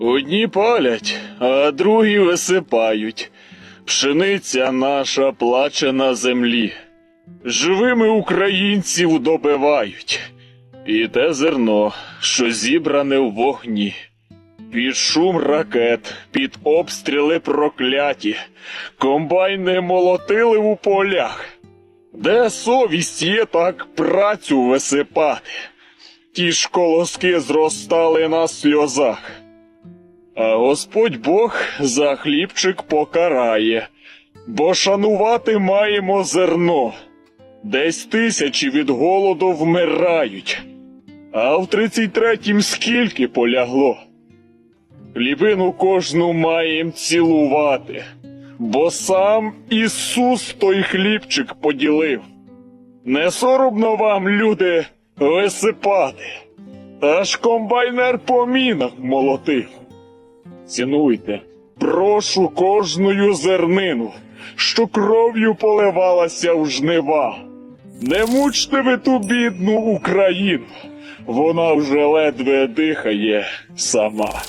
Одні палять, а другі висипають. Пшениця наша плаче на землі. Живими українців добивають. І те зерно, що зібране в вогні. Під шум ракет, під обстріли прокляті, комбайни молотили у полях. Де совість є так працю висипати? Ті ж колоски зростали на сльозах. А Господь Бог за хлібчик покарає, бо шанувати маємо зерно. Десь тисячі від голоду вмирають, а в тридцять третім скільки полягло. Хлібину кожну маєм цілувати, бо сам Ісус той хлібчик поділив. Не соромно вам, люди, висипати, та ж комбайнер по мінах молотив. Цінуйте, прошу кожною зернину, що кров'ю поливалася в жнива. Не мучте ви ту бідну Україну, вона вже ледве дихає сама.